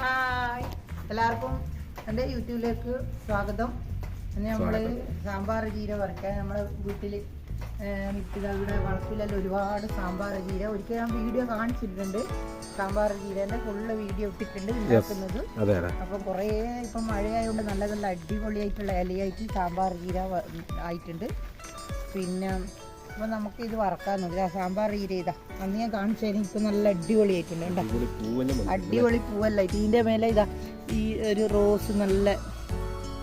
Hi. എല്ലാവർക്കും എന്റെ യൂട്യൂബിലേക്ക് സ്വാഗതം. ഇന്ന് നമ്മൾ സാമ്പാർ ജീര വറക്കാൻ നമ്മളെ വീട്ടിൽ ഇവിടെ വളപ്പിലെല്ലാം ഒരുപാട് സാമ്പാർ ജീര. ഒരിക്കൽ ഞാൻ വീഡിയോ കാണിച്ചിട്ടുണ്ട്. സാമ്പാർ ജീരേന്റെ ഫുള്ള് വീഡിയോ ഇട്ടിട്ടുണ്ട് ഉണ്ടാക്കുന്നത്. അതെ അതെ. അപ്പം കുറേ ഇപ്പം മഴയായതുകൊണ്ട് നല്ല നല്ല അടിപൊളിയായിട്ടുള്ള ഇലയായിട്ട് സാമ്പാർ ജീര ആയിട്ടുണ്ട്. പിന്നെ അപ്പം നമുക്ക് ഇത് വറക്കാൻ നോക്കാം സാമ്പാർ ഈ രീതാ അന്ന് ഞാൻ കാണിച്ചതിന് ഇപ്പം നല്ല അടിപൊളിയായിട്ടുണ്ട് അടിപൊളി ആയിട്ടുണ്ട്. അടിപൊളി പൂവല്ല? ഇതിന്റെ മേലെ ഇതാ ഈ ഒരു റോസ് നല്ല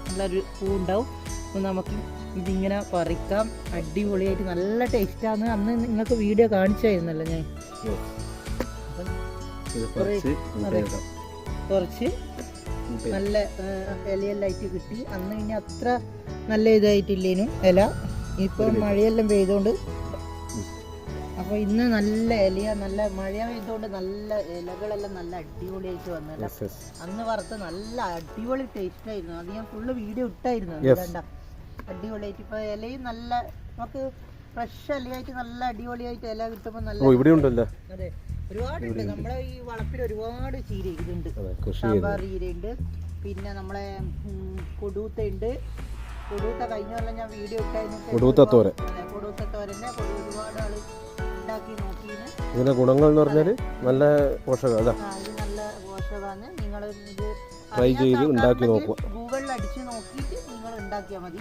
നല്ലൊരു പൂ ഉണ്ടാവും അപ്പോൾ നമുക്ക് ഇതിങ്ങനെ പറിക്കാം അടിപൊളിയായിട്ട് നല്ല ടേസ്റ്റാണ് അന്ന് നിങ്ങൾക്ക് വീഡിയോ കാണിച്ചു തരുന്നല്ലോ ഞാൻ. കുറച്ച് നല്ല ഇലയെല്ലാം ആയിട്ട് കിട്ടി. അന്ന് പിന്നെ അത്ര നല്ല ഇതായിട്ടില്ലേനും ഇല. ഇപ്പോൾ മഴയെല്ലാം പെയ്തുകൊണ്ട് അപ്പൊ അപ്പോൾ ഇന്ന് നല്ല ഇലയ നല്ല മഴ പെയ്തുകൊണ്ട് നല്ല ഇലകളെല്ലാം നല്ല അടിപൊളിയായിട്ട് വന്നല്ലോ. അന്ന് വറുത്ത് നല്ല അടിപൊളി ടേസ്റ്റ് ആയിരുന്നു. അത് ഞാൻ ഫുള്ള് വീഡിയോ ഇട്ടായിരുന്നു. കണ്ട? അടിപൊളിയായിട്ട്. ഇപ്പൊ ഇലയും നല്ല നമുക്ക് ഫ്രഷ് ഇലയായിട്ട് നല്ല അടിപൊളിയായിട്ട് ഇല കിട്ടുമ്പോൾ ഓ നല്ല ഇവിടെ ഉണ്ടല്ലോ? അതെ. ഒരുപാടുണ്ട്. നമ്മളെ ഈ വളപ്പിൽ ഒരുപാട് ചീര ഇതുണ്ട്. സാമ്പാർ ചീരയുണ്ട്. പിന്നെ നമ്മളെ കൊടുത്തയുണ്ട്. കൊടുത്ത കഴിഞ്ഞ കൊല്ലം ഞാൻ വീഡിയോ ഒരുപാട് ഉണ്ടാക്കി ഇതിന്റെ ഗുണങ്ങൾ എന്ന് പറഞ്ഞാൽ നല്ല പോഷകം അതാ. ഇത് നല്ല പോഷകമാണ് നിങ്ങൾ ഇത് Try ചെയ്ത് ഉണ്ടാക്കി നോക്കുക. ഗൂഗിളിൽ അടിച്ച് നോക്കിയിട്ട് നിങ്ങൾ ഉണ്ടാക്കിയാൽ മതി.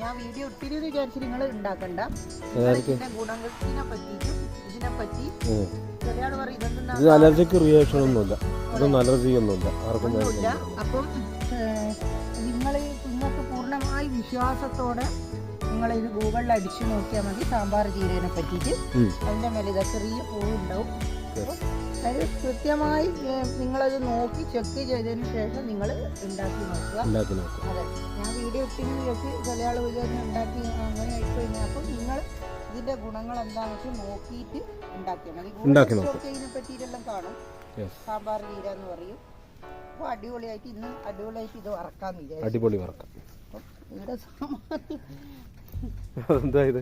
ഞാൻ വീഡിയോ വിചാരിച്ച് നിങ്ങൾ ഉണ്ടാക്കണ്ട. ഇതിന്റെ ഗുണങ്ങളെ പറ്റിയിട്ടും ഇതിനെ പറ്റി ഇത് അലർജിക്ക് റിയാക്ഷൻ ഒന്നുമില്ല. ഇതൊന്നും അലർജി ഒന്നുമില്ല. ആർക്കും. അപ്പം പൂർണമായി വിശ്വാസത്തോടെ നിങ്ങൾ ഇത് ഗൂഗിളിൽ അടിച്ചു നോക്കിയാൽ മതി. സാമ്പാർ ചീരനെ പറ്റിയിട്ട്. അതിന്റെ മേലെ ഇതാ ചെറിയ പൂവുണ്ടാവും. അത് കൃത്യമായി നിങ്ങളത് നോക്കി ചെക്ക് ചെയ്തതിന് ശേഷം നിങ്ങൾ ഉണ്ടാക്കി നോക്കുക. അതെ. ഞാൻ വീഡിയോ ഇട്ടിന് വിചാരിച്ച് ചില ആൾ വിചാരിച്ച് ഉണ്ടാക്കി അങ്ങനെ ആയിക്കഴിഞ്ഞാൽ അപ്പം നിങ്ങൾ ഇതിന്റെ ഗുണങ്ങൾ എന്താണെന്ന് വെച്ചാൽ നോക്കിയിട്ട് ഉണ്ടാക്കിയാൽ മതി. ഇതിനെ പറ്റിയിട്ടെല്ലാം കാണും. സാമ്പാർ ചീര എന്ന് പറയും. അപ്പോൾ അടിപൊളിയായിട്ട് ഇന്ന് അടിപൊളിയായിട്ട് ഇത് വറക്കാമെന്ന് വിചാരിച്ചു. അടിപൊളി വറക്കാം. എന്താ ഇത്?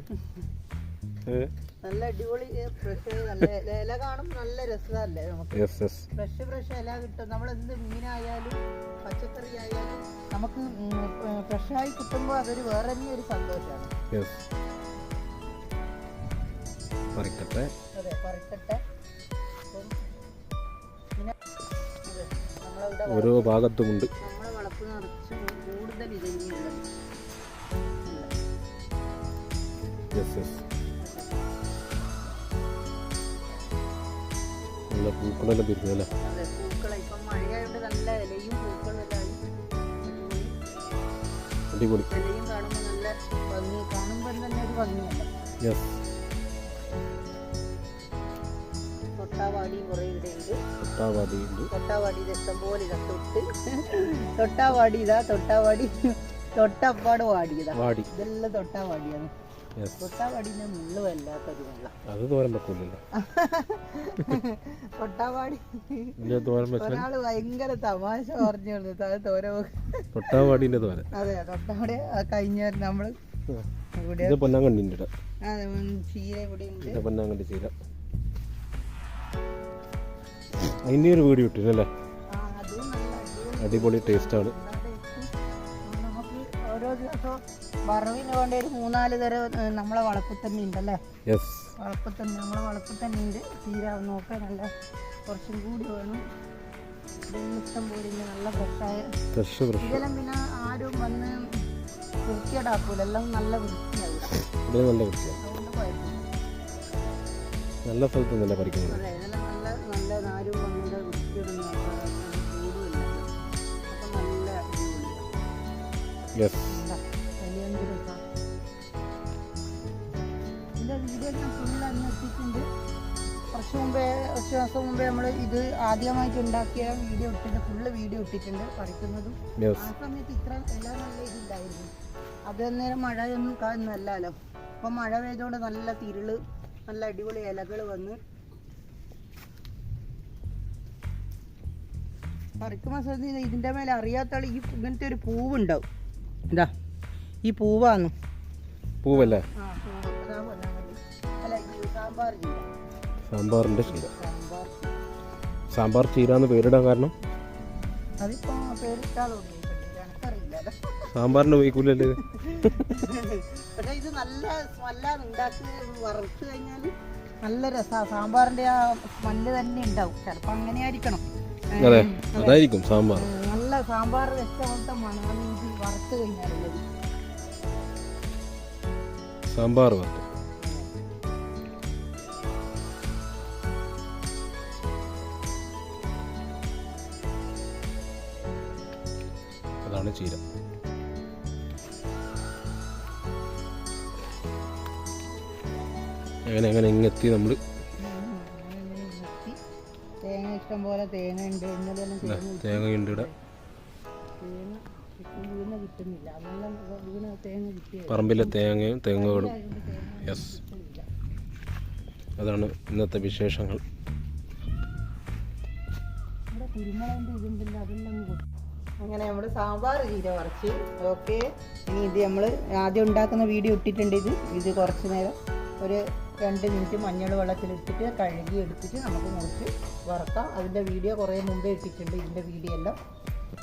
നല്ല അടിപൊളി ഫ്രഷ് നല്ല ഇല കാണും നല്ല രസമല്ലേ നമുക്ക്? ഫ്രഷ് ഫ്രഷ് ഇല കിട്ടും. നമ്മൾ എന്ത് മീനായാലും പച്ചക്കറി ആയാലും നമുക്ക് ഫ്രഷായി കിട്ടുമ്പോൾ അതൊരു വേറെ തന്നെ ഒരു സന്തോഷമാണ് പറിക്കട്ടെ. അതെ പറിക്കട്ടെ. ഓരോ ഭാഗത്തുമുണ്ട്. നമ്മളെ വളപ്പ് നിറച്ച് കൂടുതൽ ഇത് യെസ് യെസ് നല്ല പൂക്കളെല്ലാം പിരിഞ്ഞു അല്ലേ? അടിപൊളി. യെസ് തൊട്ടാവാടിയും കുറേ ഇവിടെ ഉണ്ട്. തൊട്ടാവാടി ഇത് ഇഷ്ടം പോലെ ഇതാ തൊട്ട്. തൊട്ടാവാടി ഇതാ തൊട്ടാവാടി. തൊട്ടപ്പാട് വാടിയതാ വാടി. ഇതെല്ലാം തൊട്ടാവാടിയാണ്. യെസ് തൊട്ടാവാടിന്റെ മുള്ളു വല്ലാത്തൊരു വെള്ളം അത് തോരൻ വെക്കൂലല്ലോ? തൊട്ടാവാടി ഇതിന്റെ തോരൻ വെച്ചാൽ ഒരാൾ ഭയങ്കര തമാശ പറഞ്ഞു അത് തോര തൊട്ടാവാടിന്റെ തോരൻ. അതെ തൊട്ടാവാടി കഴിഞ്ഞ നമ്മൾ ചീര ഇവിടെ ചീര. അതിന്റെ ഒരു വീഡിയോ ഇട്ടില്ലല്ലേ? അടിപൊളി ടേസ്റ്റ് ടേസ്റ്റാണ് ഓരോ ദിവസവും വറവിന് വേണ്ട ഒരു മൂന്നാൽ തരം നമ്മളെ വളപ്പിൽ തന്നെ ഉണ്ടല്ലേ? വളപ്പിൽ തന്നെ നമ്മളെ വളപ്പിൽ തന്നെ ഉണ്ട് ചീര നോക്കാൻ നല്ല കുറച്ചും കൂടി വേണം. ഇഷ്ടം പോലെ നല്ല ഫ്രഷായ ഫ്രഷ് ഫ്രഷ് ഇതെല്ലാം പിന്നെ ആരും വന്ന് വൃത്തിയേടാക്കൂല എല്ലാം നല്ല വൃത്തിയാവും. നല്ല അതുകൊണ്ട് കുഴപ്പമില്ല. നല്ല സ്ഥലത്ത് നിന്നല്ലേ പറിക്കുന്നത് ഇതെല്ലാം നല്ല നല്ല ആരും വന്നിട്ട് വൃത്തിയിടുന്ന നല്ല യെസ് ഇതിന്റെ വീഡിയോ ഞാൻ ഫുൾ അന്വേഷിച്ചിട്ടുണ്ട്. കുറച്ച് മുമ്പേ കുറച്ച് മാസം മുമ്പേ നമ്മൾ ഇത് ആദ്യമായിട്ട് ഉണ്ടാക്കിയ വീഡിയോ ഇട്ടിട്ട് ഫുള്ള് വീഡിയോ ഇട്ടിട്ടുണ്ട് പറിക്കുന്നതും. ആ സമയത്ത് ഇത്ര എല്ലാം നല്ല ഇതില്ലായിരുന്നു അത് അന്നേരം മഴയൊന്നും കാണുന്നല്ലോ അപ്പം മഴ പെയ്തുകൊണ്ട് നല്ല തിരുൾ നല്ല അടിപൊളി ഇലകൾ വന്ന് പറിക്കുമ്പോൾ ശ്രദ്ധിച്ച ഇതിന്റെ മേലെ അറിയാത്ത ഈ ഇങ്ങനത്തെ ഒരു പൂവുണ്ടാവും. ഇതാ ഈ പൂവാണ് പൂവല്ലേ? ആ പൂവ്. സാമ്പാറിന്റെ ചീര സാമ്പാർ ചീര എന്ന് പേരിടാൻ കാരണം? സാമ്പാറിന് ഉപയോഗിക്കൂലല്ലേ? ഇത്? നല്ല സ്മെല്ലാണ് ഉണ്ടാക്കി വറുത്ത് കഴിഞ്ഞാൽ നല്ല രസമാണ് സാമ്പാറിന്റെ ആ സ്മെല്ല് തന്നെ ഉണ്ടാവും. ചിലപ്പോൾ അങ്ങനെ ആയിരിക്കണം അതെ അതായിരിക്കും സാമ്പാർ. നല്ല സാമ്പാർ വെച്ച പോലത്തെ മണമാണ് ഇത് വറുത്ത് കഴിഞ്ഞാലുള്ളത് സാമ്പാർ വറുത്ത്. അതാണ് ചീര. അങ്ങനെ അങ്ങനെ ഇങ്ങെത്തി നമ്മൾ തേങ്ങ ഇഷ്ടം പോലെ തേങ്ങ ഉണ്ട് തേങ്ങ ഇവിടെ. പറമ്പിലെ തേങ്ങയും തെങ്ങുകളും. യെസ് അതാണ് ഇന്നത്തെ വിശേഷങ്ങൾ. കുരുമുളകിന്റെ ഇതുണ്ടല്ലോ അതെല്ലാം കൊടുക്കും അങ്ങനെ നമ്മൾ സാമ്പാർ ചീര കുറച്ച് ഓക്കെ. ഇനി ഇത് നമ്മൾ ആദ്യം ഉണ്ടാക്കുന്ന വീഡിയോ ഇട്ടിട്ടുണ്ട് ഇത്. ഇത് കുറച്ച് നേരം ഒരു രണ്ട് മിനിറ്റ് മഞ്ഞൾ വെള്ളത്തിലിട്ടിട്ട് കഴുകി എടുത്തിട്ട് നമുക്ക് മുറിച്ച് വറക്കാം. അതിന്റെ വീഡിയോ കുറേ മുമ്പേ ഇട്ടിട്ടുണ്ട് ഇതിന്റെ വീഡിയോ എല്ലാം.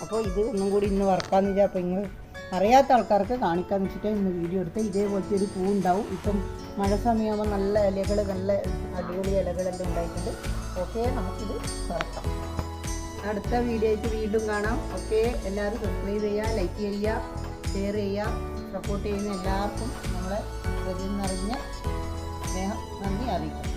അപ്പോൾ ഇത് ഒന്നും കൂടി ഇന്ന് വറക്കാന്ന് വെച്ചാൽ അപ്പോൾ നിങ്ങൾ അറിയാത്ത ആൾക്കാർക്ക് കാണിക്കാൻ വെച്ചിട്ട് ഇന്ന് വീഡിയോ എടുത്ത് ഇതേപോലത്തെ ഒരു പൂ ഉണ്ടാവും. ഇപ്പം മഴ സമയമാകുമ്പോൾ നല്ല ഇലകൾ നല്ല അടിപൊളി ഇലകളെല്ലാം ഉണ്ടായിട്ടുണ്ട്. ഓക്കെ നമുക്കിത് വറക്കാം. അടുത്ത വീഡിയോ ആയിട്ട് വീണ്ടും കാണാം. ഓക്കെ? എല്ലാവരും സബ്സ്ക്രൈബ് ചെയ്യുക ലൈക്ക് ചെയ്യുക ഷെയർ ചെയ്യുക സപ്പോർട്ട് ചെയ്യുന്ന എല്ലാവർക്കും നമ്മളെ ഹൃദയം നിറഞ്ഞ സ്നേഹം നന്ദി അറിയിക്കും